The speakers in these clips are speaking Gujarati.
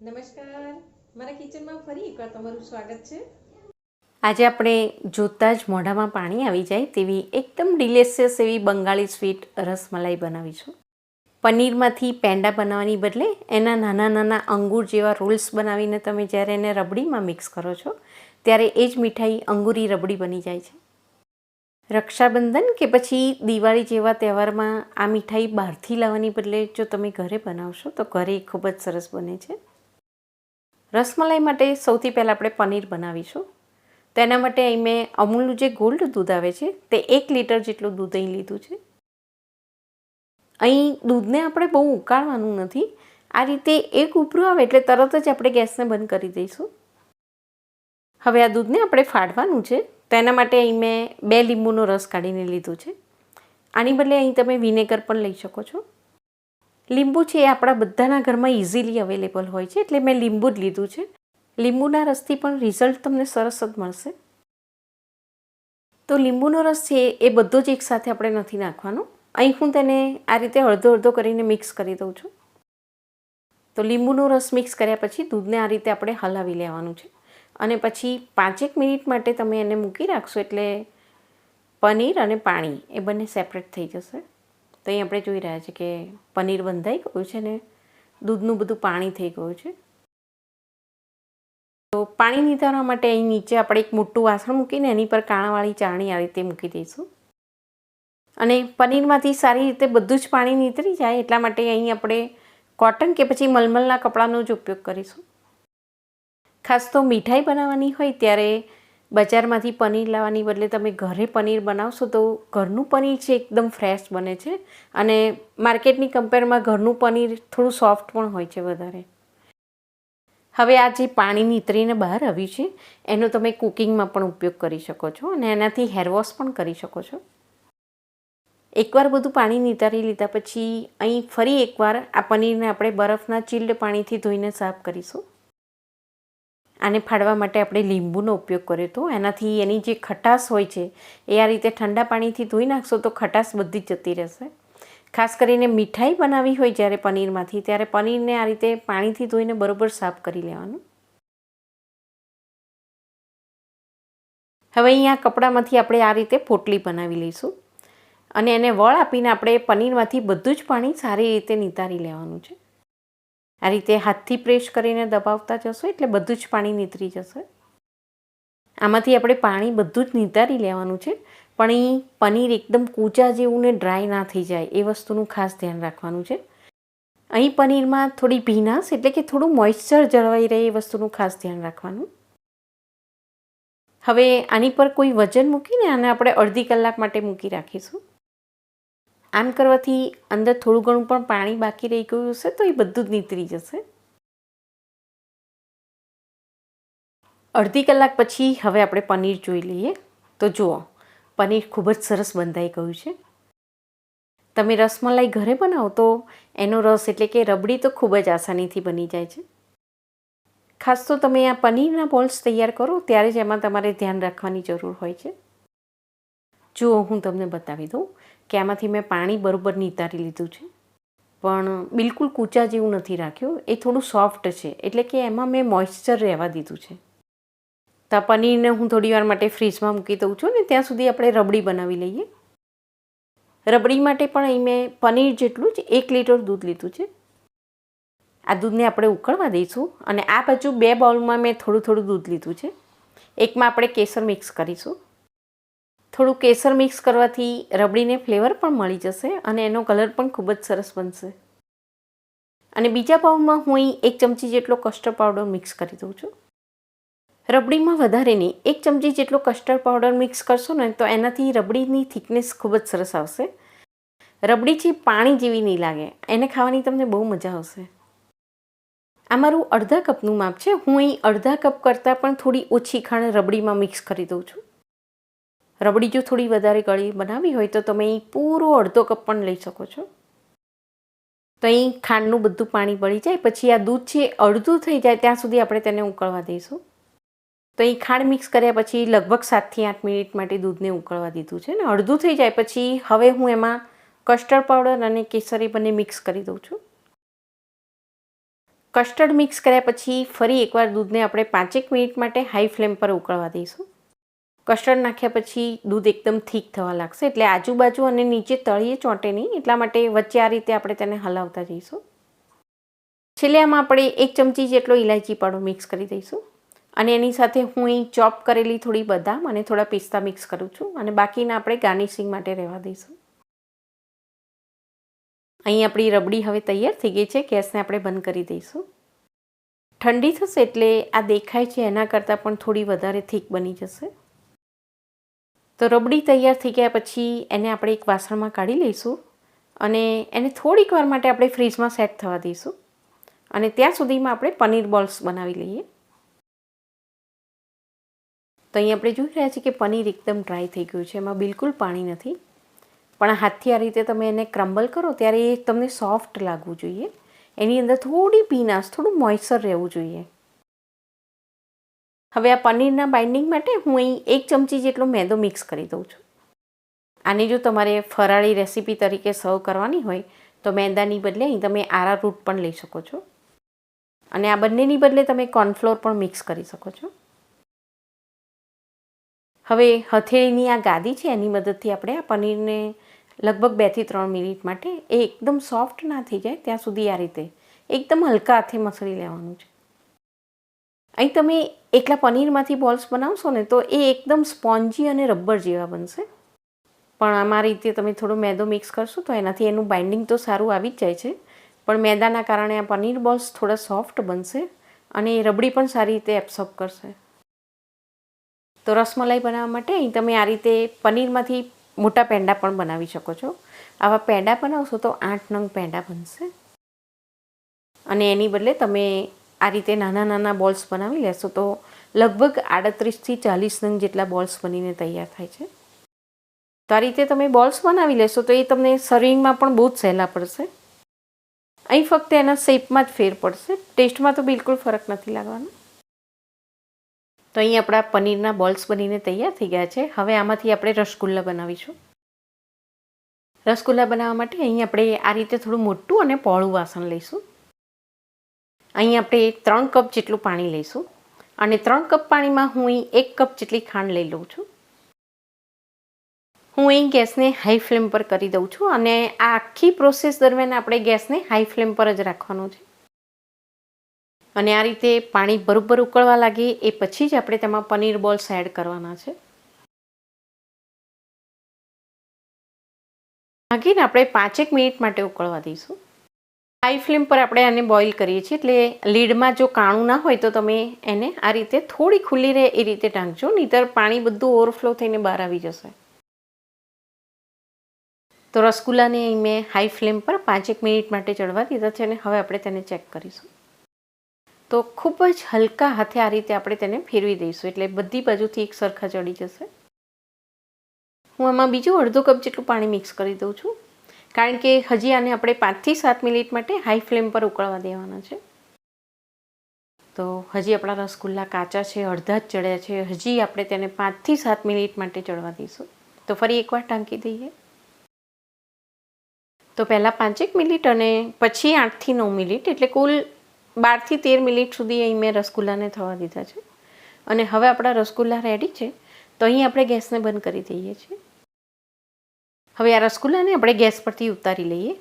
નમસ્કાર. મારા કિચનમાં ફરી એકવાર તમારું સ્વાગત છે. આજે આપણે જોતાં જ મોઢામાં પાણી આવી જાય તેવી એકદમ ડિલેશિયસ એવી બંગાળી સ્વીટ રસમલાઈ બનાવીશું. પનીરમાંથી પેંડા બનાવવાની બદલે એના નાના નાના અંગૂર જેવા રોલ્સ બનાવીને તમે જ્યારે એને રબડીમાં મિક્સ કરો છો, ત્યારે એ જ મીઠાઈ અંગૂરી રબડી બની જાય છે. રક્ષાબંધન કે પછી દિવાળી જેવા તહેવારમાં આ મીઠાઈ બહારથી લાવવાની બદલે જો તમે ઘરે બનાવશો તો ઘરે ખૂબ જ સરસ બને છે. રસમલાઈ માટે સૌથી પહેલાં આપણે પનીર બનાવીશું. તેના માટે અહીં મેં અમૂલનું જે ગોલ્ડ દૂધ આવે છે, તે એક લીટર જેટલું દૂધ અહીં લીધું છે. અહીં દૂધને આપણે બહુ ઉકાળવાનું નથી. આ રીતે એક ઉભરું આવે એટલે તરત જ આપણે ગેસને બંધ કરી દઈશું. હવે આ દૂધને આપણે ફાડવાનું છે. તેના માટે અહીં મેં બે લીંબુનો રસ કાઢીને લીધું છે. આની બદલે અહીં તમે વિનેગર પણ લઈ શકો છો. લીંબુ છે એ આપણા બધાના ઘરમાં ઇઝીલી અવેલેબલ હોય છે. એટલે મેં લીંબુ જ લીધું છે. લીંબુના રસથી પણ રિઝલ્ટ તમને સરસ જ મળશે. તો લીંબુનો રસ છે એ બધો જ એકસાથે આપણે નથી નાખવાનો. અહીં હું તેને આ રીતે અડધો અડધો કરીને મિક્સ કરી દઉં છું. તો લીંબુનો રસ મિક્સ કર્યા પછી દૂધને આ રીતે આપણે હલાવી લેવાનું છે. અને પછી પાંચેક મિનિટ માટે તમે એને મૂકી રાખશો એટલે પનીર અને પાણી એ બંને સેપરેટ થઈ જશે. તો અહીં આપણે જોઈ રહ્યા છીએ કે પનીર બંધાઈ ગયું છે ને દૂધનું બધું પાણી થઈ ગયું છે. તો પાણી નિતારવા માટે અહીં નીચે આપણે એક મોટું વાસણ મૂકીને એની પર કાણાવાળી ચાણી આ રીતે મૂકી દઈશું. અને પનીરમાંથી સારી રીતે બધું જ પાણી નીતરી જાય એટલા માટે અહીં આપણે કોટન કે પછી મલમલના કપડાનો જ ઉપયોગ કરીશું. ખાસ તો મીઠાઈ બનાવવાની હોય ત્યારે બજારમાંથી પનીર લાવવાની બદલે તમે ઘરે પનીર બનાવશો તો ઘરનું પનીર છે એકદમ ફ્રેશ બને છે. અને માર્કેટની કમ્પેરમાં ઘરનું પનીર થોડું સોફ્ટ પણ હોય છે વધારે. હવે આ જે પાણી નીતરીને બહાર આવ્યું છે, એનો તમે કુકિંગમાં પણ ઉપયોગ કરી શકો છો અને એનાથી હેરવોશ પણ કરી શકો છો. એકવાર બધું પાણી નિતારી લીધા પછી અહીં ફરી એકવાર આ પનીરને આપણે બરફના ચીલ્ડ પાણીથી ધોઈને સાફ કરીશું. આને ફાડવા માટે આપણે લીંબુનો ઉપયોગ કર્યો હતો એનાથી એની જે ખટાશ હોય છે, એ આ રીતે ઠંડા પાણીથી ધોઈ નાખશો તો ખટાશ બધી જ જતી રહેશે. ખાસ કરીને મીઠાઈ બનાવી હોય જ્યારે પનીરમાંથી, ત્યારે પનીરને આ રીતે પાણીથી ધોઈને બરોબર સાફ કરી લેવાનું. હવે અહીંયા કપડામાંથી આપણે આ રીતે પોટલી બનાવી લઈશું અને એને વળ આપીને આપણે પનીરમાંથી બધું જ પાણી સારી રીતે નિતારી લેવાનું છે. આ રીતે હાથથી પ્રેસ કરીને દબાવતા જશો એટલે બધું જ પાણી નીતરી જશે. આમાંથી આપણે પાણી બધું જ નિતારી લેવાનું છે, પણ એ પનીર એકદમ કૂચા જેવું ને ડ્રાય ના થઈ જાય એ વસ્તુનું ખાસ ધ્યાન રાખવાનું છે. અહીં પનીરમાં થોડી ભીનાશ એટલે કે થોડું મોઇશ્ચર જળવાઈ રહે એ વસ્તુનું ખાસ ધ્યાન રાખવાનું. હવે આની પર કોઈ વજન મૂકીને આને આપણે અડધી કલાક માટે મૂકી રાખીશું. આમ કરવાથી અંદર થોડું ઘણું પણ પાણી બાકી રહી ગયું હશે તો એ બધું જ નીતરી જશે. અડધી કલાક પછી હવે આપણે પનીર જોઈ લઈએ. તો જુઓ, પનીર ખૂબ જ સરસ બંધાઈ ગયું છે. તમે રસમલાઈ ઘરે બનાવો તો એનો રસ એટલે કે રબડી તો ખૂબ જ આસાનીથી બની જાય છે. ખાસ તો તમે આ પનીરના બોલ્સ તૈયાર કરો ત્યારે જ એમાં તમારે ધ્યાન રાખવાની જરૂર હોય છે. જુઓ, હું તમને બતાવી દઉં. કે આમાંથી મેં પાણી બરાબર નિતારી લીધું છે. પણ બિલકુલ કૂચા જેવું નથી રાખ્યું. એ થોડું સોફ્ટ છે. એટલે કે એમાં મેં મોઇશ્ચર રહેવા દીધું છે. તો પનીરને હું થોડી વાર માટે ફ્રીજમાં મૂકી દઉં છું ને ત્યાં સુધી આપણે રબડી બનાવી લઈએ. રબડી માટે પણ અહીં મેં પનીર જેટલું જ એક લીટર દૂધ લીધું છે. આ દૂધને આપણે ઉકળવા દઈશું અને આ બાજુ બે બાઉલમાં મેં થોડું થોડું દૂધ લીધું છે. એકમાં આપણે કેસર મિક્સ કરીશું. થોડું કેસર મિક્સ કરવાથી રબડીને ફ્લેવર પણ મળી જશે અને એનો કલર પણ ખૂબ જ સરસ બનશે. અને બીજા પાઉમાં હું અહીં એક ચમચી જેટલો કસ્ટર્ડ પાવડર મિક્સ કરી દઉં છું. રબડીમાં વધારે નહીં એક ચમચી જેટલો કસ્ટર્ડ પાવડર મિક્સ કરશો ને તો એનાથી રબડીની થિકનેસ ખૂબ જ સરસ આવશે. રબડી છે પાણી જેવી નહીં લાગે, એને ખાવાની તમને બહુ મજા આવશે. આ મારું અડધા કપનું માપ છે. હું અહીં અડધા કપ કરતાં પણ થોડી ઓછી ખાંડ રબડીમાં મિક્સ કરી દઉં છું. રબડી જો થોડી વધારે ગળી બનાવી હોય તો તમે અહીં પૂરો અડધો કપ પણ લઈ શકો છો. તો અહીં ખાંડનું બધું પાણી બળી જાય, પછી આ દૂધ છે અડધું થઈ જાય, ત્યાં સુધી આપણે તેને ઉકળવા દઈશું. તો અહીં ખાંડ મિક્સ કર્યા પછી લગભગ સાતથી આઠ મિનિટ માટે દૂધને ઉકળવા દીધું છે ને અડધું થઈ જાય પછી હવે હું એમાં કસ્ટર્ડ પાવડર અને કેસરી બંને મિક્સ કરી દઉં છું. કસ્ટર્ડ મિક્સ કર્યા પછી ફરી એકવાર દૂધને આપણે પાંચેક મિનિટ માટે હાઈ ફ્લેમ પર ઉકળવા દઈશું. કસ્ટર્ડ નાખ્યા પછી દૂધ એકદમ થીક થવા લાગશે. એટલે આજુબાજુ અને નીચે તળીએ ચોંટે નહીં. એટલા માટે વચ્ચે આ રીતે આપણે તેને હલાવતા જઈશું. છેલ્લે આમાં આપણે એક ચમચી જેટલો ઇલાયચી પાડો મિક્સ કરી દઈશું. અને એની સાથે હું અહીં ચોપ કરેલી થોડી બદામ અને થોડા પિસ્તા મિક્સ કરું છું. અને બાકીના આપણે ગાર્નિશિંગ માટે રહેવા દઈશું. અહીં આપણી રબડી હવે તૈયાર થઈ ગઈ છે. ગેસને આપણે બંધ કરી દઈશું. ઠંડી થશે એટલે આ દેખાય છે. એના કરતાં પણ થોડી વધારે થીક બની જશે. તો રબડી તૈયાર થઈ ગયા પછી એને આપણે એક વાસણમાં કાઢી લઈશું અને એને થોડીક વાર માટે આપણે ફ્રીજમાં સેટ થવા દઈશું અને ત્યાં સુધીમાં આપણે પનીર બોલ્સ બનાવી લઈએ. તો અહીં આપણે જોઈ રહ્યા છીએ કે પનીર એકદમ ડ્રાય થઈ ગયું છે, એમાં બિલકુલ પાણી નથી. પણ હાથથી આ રીતે તમે એને ક્રમ્બલ કરો ત્યારે એ તમને સોફ્ટ લાગવું જોઈએ. એની અંદર થોડી પીનાશ થોડું મોઇસ્ચર રહેવું જોઈએ. હવે આ પનીરના બાઇન્ડિંગ માટે હું અહીં એક ચમચી જેટલો મેંદો મિક્સ કરી દઉં છું. આની જો તમારે ફરાળી રેસીપી તરીકે સર્વ કરવાની હોય, તો મેંદાની બદલે અહીં તમે આરા રૂટ પણ લઈ શકો છો. અને આ બંનેની બદલે તમે કોર્નફ્લોર પણ મિક્સ કરી શકો છો. હવે હથેળીની આ ગાદી છે, એની મદદથી આપણે આ પનીરને લગભગ બેથી ત્રણ મિનિટ માટે એ એકદમ સોફ્ટ ના થઈ જાય, ત્યાં સુધી આ રીતે એકદમ હલકા હાથે મસળી લેવાનું છે. અહીં તમે એકલા પનીરમાંથી બોલ્સ બનાવશો ને તો એ એકદમ સ્પોન્જી અને રબર જેવા બનશે. પણ આમાં રીતે તમે થોડો મેદો મિક્સ કરશો તો એનાથી એનું બાઇન્ડિંગ તો સારું આવી જ જાય છે. પણ મેદાના કારણે આ પનીર બોલ્સ થોડા સોફ્ટ બનશે અને એ રબડી પણ સારી રીતે એબ્સોર્બ કરશે. તો રસમલાઈ બનાવવા માટે અહીં તમે આ રીતે પનીરમાંથી મોટા પેંડા પણ બનાવી શકો છો. આવા પેંડા બનાવશો તો આઠ નંગ પેંડા બનશે. અને એની બદલે તમે આ રીતે નાના નાના બોલ્સ બનાવી લેશો તો લગભગ આડત્રીસથી ચાલીસ નંગ જેટલા બોલ્સ બનીને તૈયાર થાય છે. તો આ રીતે તમે બોલ્સ બનાવી લેશો તો એ તમને સર્વિંગમાં પણ બહુ જ સહેલા પડશે. અહીં ફક્ત એના શેપમાં જ ફેર પડશે. ટેસ્ટમાં તો બિલકુલ ફરક નથી લાગવાનો. તો અહીં આપણા પનીરના બોલ્સ બનીને તૈયાર થઈ ગયા છે. હવે આમાંથી આપણે રસગુલ્લા બનાવીશું. રસગુલ્લા બનાવવા માટે અહીં આપણે આ રીતે થોડું મોટું અને પહોળું વાસણ લઈશું. અહીં આપણે ત્રણ કપ જેટલું પાણી લઈશું. અને ત્રણ કપ પાણીમાં હું અહીં એક કપ જેટલી ખાંડ લઈ લઉં છું. હું અહીં ગેસને હાઈ ફ્લેમ પર કરી દઉં છું અને આ આખી પ્રોસેસ દરમિયાન આપણે ગેસને હાઈ ફ્લેમ પર જ રાખવાનું છે. અને આ રીતે પાણી બરોબર ઉકળવા લાગે એ પછી જ આપણે તેમાં પનીર બોલ્સ એડ કરવાના છે. નાખીને આપણે પાંચેક મિનિટ માટે ઉકળવા દઈશું. હાઈ ફ્લેમ પર આપણે આને બોઇલ કરીએ છીએ. એટલે લીડમાં જો કાણું ના હોય તો તમે એને આ રીતે થોડી ખુલ્લી રહે એ રીતે ઢાંકજો. નહીતર પાણી બધું ઓવરફ્લો થઈને બહાર આવી જશે. તો રસગુલ્લાને મેં હાઈ ફ્લેમ પર પાંચેક મિનિટ માટે ચડવા દીધા છે અને હવે આપણે તેને ચેક કરીશું. તો ખૂબ જ હલકા હાથે આ રીતે આપણે તેને ફેરવી દઈશું. એટલે બધી બાજુથી એક સરખા ચડી જશે. હું આમાં બીજું અડધો કપ જેટલું પાણી મિક્સ કરી દઉં છું. કારણ કે હજી આને આપણે પાંચથી સાત મિનિટ માટે હાઈ ફ્લેમ પર ઉકળવા દેવાના છે. તો હજી આપણા રસગુલ્લા કાચા છે, અડધા જ ચડ્યા છે, હજી આપણે તેને પાંચથી સાત મિનિટ માટે ચડવા દઈશું. તો ફરી એકવાર ટાંકી દઈએ. તો પહેલાં પાંચેક મિનિટ અને પછી આઠથી નવ મિનિટ, એટલે કુલ બારથી તેર મિનિટ સુધી અહીં મેં રસગુલ્લાને થવા દીધા છે. અને હવે આપણા રસગુલ્લા રેડી છે, તો અહીં આપણે ગેસને બંધ કરી દઈએ છીએ. હવે આ રસગુલ્લાને આપણે ગેસ પરથી ઉતારી લઈએ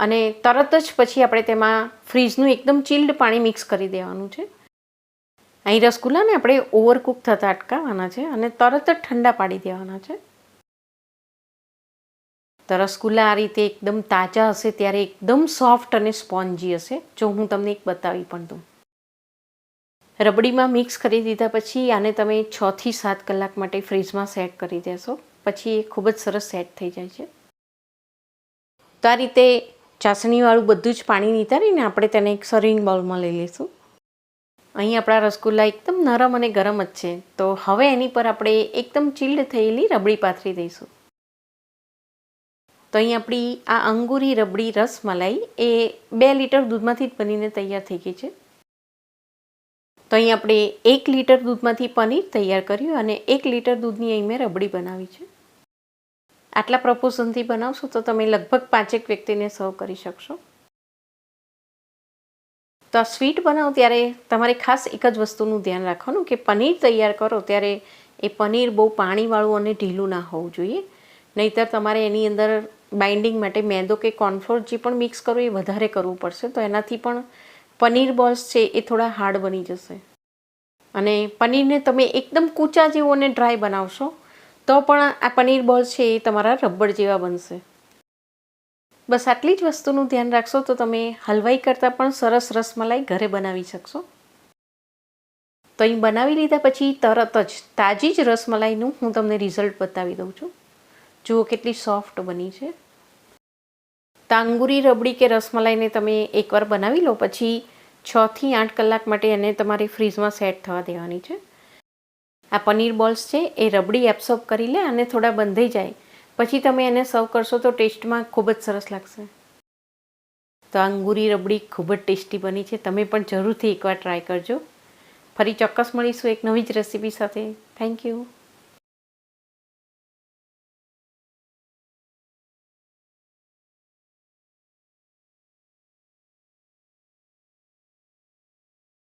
અને તરત જ પછી આપણે તેમાં ફ્રીજનું એકદમ ચિલ્ડ પાણી મિક્સ કરી દેવાનું છે. અહીં રસગુલ્લાને આપણે ઓવરકુક થતાં અટકાવવાના છે અને તરત જ ઠંડા પાડી દેવાના છે. તો રસગુલ્લા આ રીતે એકદમ તાજા હશે ત્યારે એકદમ સોફ્ટ અને સ્પોન્જી હશે. જો હું તમને એક બતાવી પણ દઉં. રબડીમાં મિક્સ કરી દીધા પછી આને તમે છથી સાત કલાક માટે ફ્રીજમાં સેટ કરી દેશો. પછી એ ખૂબ જ સરસ સેટ થઈ જાય છે. તો આ રીતે ચાસણીવાળું બધું જ પાણી નિતારીને આપણે તેને એક સર્વિંગ બાઉલમાં લઈ લઈશું. અહીં આપણા રસગુલ્લા એકદમ નરમ અને ગરમ જ છે. તો હવે એની પર આપણે એકદમ ચીલ્ડ થયેલી રબડી પાથરી દઈશું. તો અહીં આપણી આ અંગુરી રબડી રસમલાઈ એ બે લીટર દૂધમાંથી જ બનીને તૈયાર થઈ ગઈ છે. તો અહીં આપણે એક લીટર દૂધમાંથી પનીર તૈયાર કર્યું અને એક લીટર દૂધની અહીં મેં રબડી બનાવી છે. આટલા પ્રપોઝનથી બનાવશો તો તમે લગભગ પાંચેક વ્યક્તિને સર્વ કરી શકશો. તો આ સ્વીટ બનાવો ત્યારે તમારે ખાસ એક જ વસ્તુનું ધ્યાન રાખવાનું કે પનીર તૈયાર કરો ત્યારે એ પનીર બહુ પાણીવાળું અને ઢીલું ના હોવું જોઈએ. નહીંતર તમારે એની અંદર બાઇન્ડિંગ માટે મેદો કે કોર્નફ્લોર જે પણ મિક્સ કરો એ વધારે કરવું પડશે. તો એનાથી પણ પનીર બોલ્સ છે એ થોડા હાર્ડ બની જશે. અને પનીરને તમે એકદમ કૂચા જેવો અને ડ્રાય બનાવશો, તો પણ આ પનીર બોલ્સ છે એ તમારા રબડ જેવા બનશે. બસ આટલી જ વસ્તુનું ધ્યાન રાખશો તો તમે હલવાઈ કરતાં પણ સરસ રસમલાઈ ઘરે બનાવી શકશો. તો અહીં બનાવી લીધા પછી તરત જ તાજી જ રસમલાઈનું હું તમને રિઝલ્ટ બતાવી દઉં છું. જુઓ કેટલી સોફ્ટ બની છે. તાંગુરી રબડી કે રસમલાઈને તમે એકવાર બનાવી લો, પછી છથી આઠ કલાક માટે એને તમારે ફ્રીજમાં સેટ થવા દેવાની છે. આ પનીર બોલ્સ છે, એ રબડી એબ્સોર્બ કરી લે અને થોડા બંધાઈ જાય. પછી તમે એને સર્વ કરશો તો ટેસ્ટમાં ખૂબ જ સરસ લાગશે. તો અંગુરી રબડી ખૂબ જ ટેસ્ટી બની છે. તમે પણ જરૂરથી એકવાર ટ્રાય કરજો. ફરી ચોક્કસ મળીશું એક નવી જ રેસીપી સાથે. Thank you